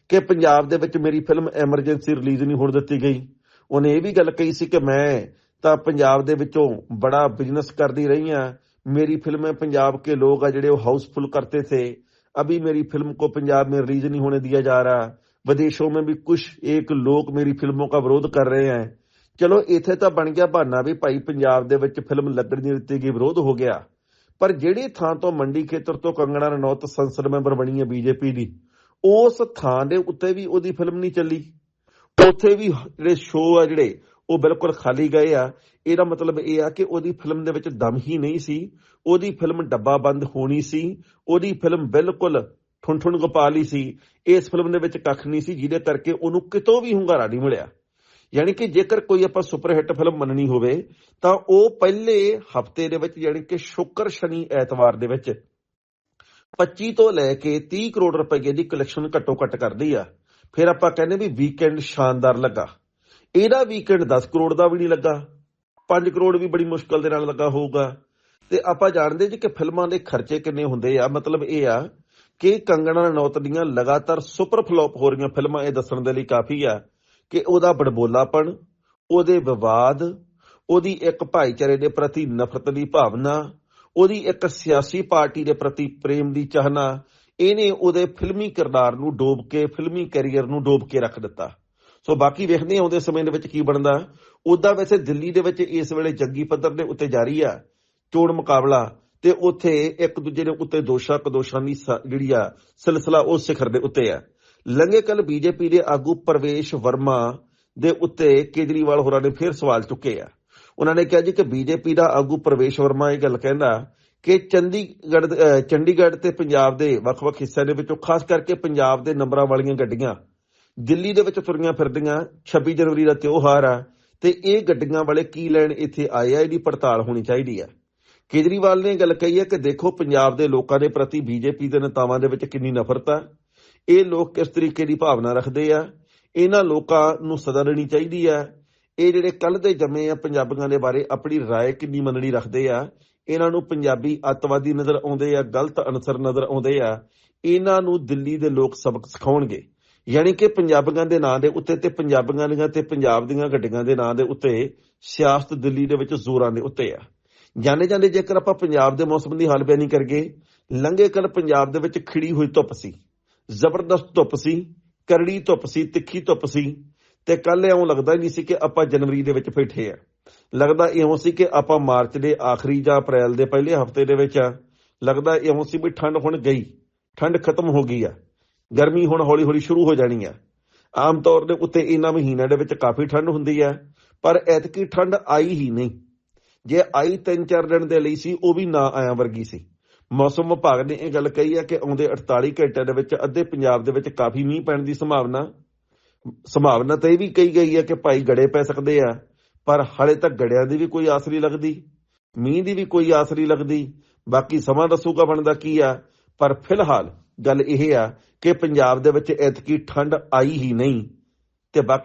ਕਿ ਪੰਜਾਬ ਦੇ ਵਿੱਚ ਮੇਰੀ ਫਿਲਮ ਐਮਰਜੈਂਸੀ ਰਿਲੀਜ਼ ਨਹੀਂ ਹੋਣ ਦਿੱਤੀ ਗਈ। ਉਹਨੇ ਇਹ ਵੀ ਗੱਲ ਕਹੀ ਸੀ ਕਿ ਮੈਂ ਤਾਂ ਪੰਜਾਬ ਦੇ ਵਿੱਚੋਂ ਬੜਾ ਬਿਜ਼ਨਸ ਕਰਦੀ ਰਹੀ ਆ ਮੇਰੀ ਫਿਲਮ ਪੰਜਾਬ ਕੇ ਲੋਕ ਆ ਜਿਹੜੇ ਉਹ ਹਾਊਸਫੁਲ ਕਰਤੇ ਥੇ। ਅਭੀ ਮੇਰੀ ਫਿਲਮ को ਪੰਜਾਬ में ਰਿਲੀਜ਼ ਨਹੀਂ ਹੋਣੇ ਦਿਆ ਜਾ रहा विदेशों ਮੇ ਵੀ ਕੁਛ एक ਲੋਕ ਮੇਰੀ फिल्मों ਕਾ ਵਿਰੋਧ ਕਰ ਰਹੇ ਹੈ। ਚਲੋ, ਇੱਥੇ ਤਾਂ ਬਣ ਗਿਆ ਬਹਾਨਾ ਵੀ ਭਾਈ ਪੰਜਾਬ ਦੇ ਵਿੱਚ ਫਿਲਮ ਲੱਗਣ ਦੀ ਦਿੱਤੀ ਗਈ ਵਿਰੋਧ ਹੋ ਗਿਆ। ਪਰ ਜਿਹੜੀ ਥਾਂ ਤੋਂ ਮੰਡੀ ਖੇਤਰ ਤੋਂ ਕੰਗਣਾ ਰਣੌਤ ਸੰਸਦ ਮੈਂਬਰ ਬਣੀ ਹੈ ਬੀਜੇਪੀ ਦੀ, ਉਸ ਥਾਂ ਦੇ ਉੱਤੇ ਵੀ ਉਹਦੀ ਫਿਲਮ ਨਹੀਂ ਚੱਲੀ। ਉੱਥੇ ਵੀ ਜਿਹੜੇ ਸ਼ੋਅ ਆ ਜਿਹੜੇ, ਉਹ ਬਿਲਕੁਲ ਖਾਲੀ ਗਏ ਆ। ਇਹਦਾ ਮਤਲਬ ਇਹ ਆ ਕਿ ਉਹਦੀ ਫਿਲਮ ਦੇ ਵਿੱਚ ਦਮ ਹੀ ਨਹੀਂ ਸੀ। ਉਹਦੀ ਫਿਲਮ ਡੱਬਾ ਬੰਦ ਹੋਣੀ ਸੀ। ਉਹਦੀ ਫਿਲਮ ਬਿਲਕੁਲ ਠੁੰਠੁਣ ਗੋਪਾਲ ਹੀ ਸੀ। ਇਸ ਫਿਲਮ ਦੇ ਵਿੱਚ ਕੱਖ ਨਹੀਂ ਸੀ, ਜਿਹਦੇ ਕਰਕੇ ਉਹਨੂੰ ਕਿਤੋਂ ਵੀ ਹੁੰਗਾਰਾ ਨਹੀਂ ਮਿਲਿਆ। ਯਾਨੀ ਕਿ ਜੇਕਰ ਕੋਈ ਆਪਾਂ ਸੁਪਰ ਹਿੱਟ ਫਿਲਮ ਮੰਨਣੀ ਹੋਵੇ, ਤਾਂ ਉਹ ਪਹਿਲੇ ਹਫ਼ਤੇ ਦੇ ਵਿੱਚ ਯਾਨੀ ਕਿ ਸ਼ੁੱਕਰ ਸ਼ਨੀ ਐਤਵਾਰ ਦੇ ਵਿੱਚ 25 ਤੋਂ ਲੈ ਕੇ 30 ਕਰੋੜ ਰੁਪਏ ਦੀ ਕਲੈਕਸ਼ਨ ਘੱਟੋ ਘੱਟ ਕਰਦੀ ਆ। ਫਿਰ ਆਪਾਂ ਕਹਿੰਦੇ ਵੀ ਵੀਕਐਂਡ ਸ਼ਾਨਦਾਰ ਲੱਗਾ। ਇਹਦਾ ਵੀਕਐਂਡ 10 ਕਰੋੜ ਦਾ ਵੀ ਨਹੀਂ ਲੱਗਾ। 5 ਕਰੋੜ ਵੀ ਬੜੀ ਮੁਸ਼ਕਲ ਦੇ ਨਾਲ ਲੱਗਾ ਹੋਊਗਾ। ਤੇ ਆਪਾਂ ਜਾਣਦੇ ਜੀ ਕਿ ਫਿਲਮਾਂ ਦੇ ਖਰਚੇ ਕਿੰਨੇ ਹੁੰਦੇ ਆ। ਮਤਲਬ ਇਹ ਆ ਕਿ ਕੰਗਣਾ ਨੌਤ ਦੀਆਂ ਲਗਾਤਾਰ ਸੁਪਰ ਫਲॉप ਹੋ ਰਹੀਆਂ ਫਿਲਮਾਂ ਇਹ ਦੱਸਣ ਦੇ ਲਈ ਕਾਫੀ ਆ। ਕਿ ਉਹਦਾ ਬੜਬੋਲਾਪਣ, ਉਹਦੇ ਵਿਵਾਦ, ਉਹਦੀ ਇੱਕ ਭਾਈਚਾਰੇ ਦੇ ਪ੍ਰਤੀ ਨਫ਼ਰਤ ਦੀ ਭਾਵਨਾ, ਉਹਦੀ ਇੱਕ ਸਿਆਸੀ ਪਾਰਟੀ ਦੇ ਪ੍ਰਤੀ ਪ੍ਰੇਮ ਦੀ ਚਾਹਨਾ, ਇਹਨੇ ਉਹਦੇ ਫਿਲਮੀ ਕਿਰਦਾਰ ਨੂੰ ਡੋਬ ਕੇ, ਫਿਲਮੀ ਕੈਰੀਅਰ ਨੂੰ ਡੋਬ ਕੇ ਰੱਖ ਦਿੱਤਾ। ਸੋ ਬਾਕੀ ਵੇਖਦੇ ਹਾਂ ਆਉਂਦੇ ਸਮੇਂ ਦੇ ਵਿੱਚ ਕੀ ਬਣਦਾ। ਉਦਾਂ ਵੈਸੇ ਦਿੱਲੀ ਦੇ ਵਿੱਚ ਇਸ ਵੇਲੇ ਜੱਗੀ ਪੱਧਰ ਦੇ ਉੱਤੇ ਜਾਰੀ ਆ ਚੋਣ ਮੁਕਾਬਲਾ ਤੇ ਉੱਥੇ ਇੱਕ ਦੂਜੇ ਦੇ ਉੱਤੇ ਦੋਸ਼ਾਂ ਕਦੋਸ਼ਾਂ ਦੀ ਜਿਹੜੀ ਆ ਸਿਲਸਿਲਾ ਉਹ ਸਿਖਰ ਦੇ ਉੱਤੇ ਆ। ਲੰਘੇ ਕੱਲ ਬੀਜੇਪੀ ਦੇ ਆਗੂ ਪ੍ਰਵੇਸ਼ ਵਰਮਾ ਦੇ ਉੱਤੇ ਕੇਜਰੀਵਾਲ ਹੋਰਾਂ ਨੇ ਫਿਰ ਸਵਾਲ ਚੁੱਕੇ ਆ। ਉਹਨਾਂ ਨੇ ਕਿਹਾ ਜੀ ਕਿ ਬੀਜੇਪੀ ਦਾ ਆਗੂ ਪ੍ਰਵੇਸ਼ ਵਰਮਾ ਇਹ ਗੱਲ ਕਹਿੰਦਾ ਕਿ ਚੰਡੀਗੜ੍ਹ ਦੇ- ਚੰਡੀਗੜ੍ਹ ਤੇ ਪੰਜਾਬ ਦੇ ਵੱਖ-ਵੱਖ ਹਿੱਸਿਆਂ ਦੇ ਵਿੱਚੋਂ ਖਾਸ ਕਰਕੇ ਪੰਜਾਬ ਦੇ ਨੰਬਰਾਂ ਵਾਲੀਆਂ ਗੱਡੀਆਂ ਦਿੱਲੀ ਦੇ ਵਿੱਚ ਤੁਰੀਆਂ ਫਿਰਦੀਆਂ 26 ਜਨਵਰੀ ਦਾ ਤਿਉਹਾਰ ਆ ਤੇ ਇਹ ਗੱਡੀਆਂ ਵਾਲੇ ਕੀ ਲੈਣ ਇੱਥੇ ਆਏ ਆ, ਇਹਦੀ ਪੜਤਾਲ ਹੋਣੀ ਚਾਹੀਦੀ ਆ। ਕੇਜਰੀਵਾਲ ਨੇ ਗੱਲ ਕਹੀ ਹੈ ਕਿ ਦੇਖੋ, ਪੰਜਾਬ ਦੇ ਲੋਕਾਂ ਦੇ ਪ੍ਰਤੀ ਬੀਜੇਪੀ ਦੇ ਨੇਤਾਵਾਂ ਦੇ ਵਿੱਚ ਕਿੰਨੀ ਨਫ਼ਰਤ ਆ। ਇਹ ਲੋਕ ਕਿਸ ਤਰੀਕੇ ਦੀ ਭਾਵਨਾ ਰੱਖਦੇ ਆ ਇਹਨਾਂ ਲੋਕਾਂ ਨੂੰ ਸਜ਼ਾ ਦੇਣੀ ਚਾਹੀਦੀ ਆ ਇਹ ਜਿਹੜੇ ਕੱਲ ਦੇ ਜੰਮੇ ਆ ਪੰਜਾਬੀਆਂ ਦੇ ਬਾਰੇ ਆਪਣੀ رائے ਕਿੰਨੀ ਮੰਨਣੀ ਰੱਖਦੇ ਆ ਇਹਨਾਂ ਨੂੰ ਪੰਜਾਬੀ ਅੱਤਵਾਦੀ ਨਜ਼ਰ ਆਉਂਦੇ ਆ ਗਲਤ ਅਨਸਰ ਨਜ਼ਰ ਆਉਂਦੇ ਆ ਇਹਨਾਂ ਨੂੰ ਦਿੱਲੀ ਦੇ ਲੋਕ ਸਬਕ ਸਿਖਾਉਣਗੇ ਯਾਨੀ ਕਿ ਪੰਜਾਬੀਆਂ ਦੇ ਨਾਂ ਦੇ ਉੱਤੇ ਤੇ ਪੰਜਾਬੀਆਂ ਦੀਆਂ ਤੇ ਪੰਜਾਬ ਦੀਆਂ ਗੱਡੀਆਂ ਦੇ ਨਾਂ ਦੇ ਉੱਤੇ ਸਿਆਸਤ ਦਿੱਲੀ ਦੇ ਵਿੱਚ ਜ਼ੋਰਾਂ ਦੇ ਉੱਤੇ ਆ ਜਾਣੇ ਜਾਂਦੇ ਜੇਕਰ ਆਪਾਂ ਪੰਜਾਬ ਦੇ ਮੌਸਮ ਦੀ ਹਾਲ ਬਿਆਨੀ ਕਰਗੇ ਲੰਘੇ ਕੱਲ ਪੰਜਾਬ ਦੇ ਵਿੱਚ ਖਿੜੀ ਹੋਈ ਧੁੱਪ ਸੀ ਜ਼ਬਰਦਸਤ ਧੁੱਪ ਸੀ, ਕਰੜੀ ਧੁੱਪ ਸੀ, ਤਿੱਖੀ ਧੁੱਪ ਸੀ ਤੇ ਕੱਲ ਇਉਂ ਲੱਗਦਾ ਹੀ ਨਹੀਂ ਸੀ ਕਿ ਆਪਾਂ ਜਨਵਰੀ ਦੇ ਵਿੱਚ ਬੈਠੇ ਆ ਲੱਗਦਾ ਇਉਂ ਸੀ ਕਿ ਆਪਾਂ ਮਾਰਚ ਦੇ ਆਖਰੀ ਜਾਂ ਅਪ੍ਰੈਲ ਦੇ ਪਹਿਲੇ ਹਫ਼ਤੇ ਦੇ ਵਿੱਚ ਆ ਲੱਗਦਾ ਇਉਂ ਸੀ ਵੀ ਠੰਡ ਹੁਣ ਗਈ, ਠੰਡ ਖਤਮ ਹੋ ਗਈ ਆ। ਗਰਮੀ ਹੁਣ ਹੌਲੀ ਹੌਲੀ ਸ਼ੁਰੂ ਹੋ ਜਾਣੀ ਆ। ਆਮ ਤੌਰ ਦੇ ਉੱਤੇ ਇਹਨਾਂ ਮਹੀਨਿਆਂ ਦੇ ਵਿੱਚ ਕਾਫੀ ਠੰਡ ਹੁੰਦੀ ਆ, ਪਰ ਐਤਕੀ ਠੰਡ ਆਈ ਹੀ ਨਹੀਂ। ਜੇ ਆਈ 3-4 ਦਿਨ ਦੇ ਲਈ ਸੀ, ਉਹ ਵੀ ਨਾ ਆਇਆ ਵਰਗੀ ਸੀ। ਮੌਸਮ ਵਿਭਾਗ ਨੇ ਇਹ ਗੱਲ ਕਹੀ ਹੈ ਕਿ ਆਉਂਦੇ 48 ਘੰਟਿਆਂ ਦੇ ਵਿੱਚ ਅੱਧੇ ਪੰਜਾਬ ਦੇ ਵਿੱਚ ਕਾਫੀ ਮੀਂਹ ਪੈਣ ਦੀ ਸੰਭਾਵਨਾ ਸੰਭਾਵਨਾ ਤਾਂ ਇਹ ਵੀ ਕਹੀ ਗਈ ਹੈ ਕਿ ਭਾਈ ਗੜੇ ਪੈ ਸਕਦੇ ਆ, ਪਰ ਹਾਲੇ ਤੱਕ ਗੜਿਆਂ ਦੀ ਵੀ ਕੋਈ ਆਸ ਨਹੀਂ ਲੱਗਦੀ, ਮੀਂਹ ਦੀ ਵੀ ਕੋਈ ਆਸ ਨਹੀਂ ਲੱਗਦੀ, ਬਾਕੀ ਸਮਾਂ ਦੱਸੂਗਾ ਬਣਦਾ ਕੀ ਆ, ਪਰ ਫਿਲਹਾਲ ਗੱਲ ਇਹ ਆ ਕਿ ਪੰਜਾਬ ਦੇ ਵਿੱਚ ਐਤਕੀ ਠੰਡ ਆਈ ਹੀ ਨਹੀਂ, ਤੇ ਬਾਕੀ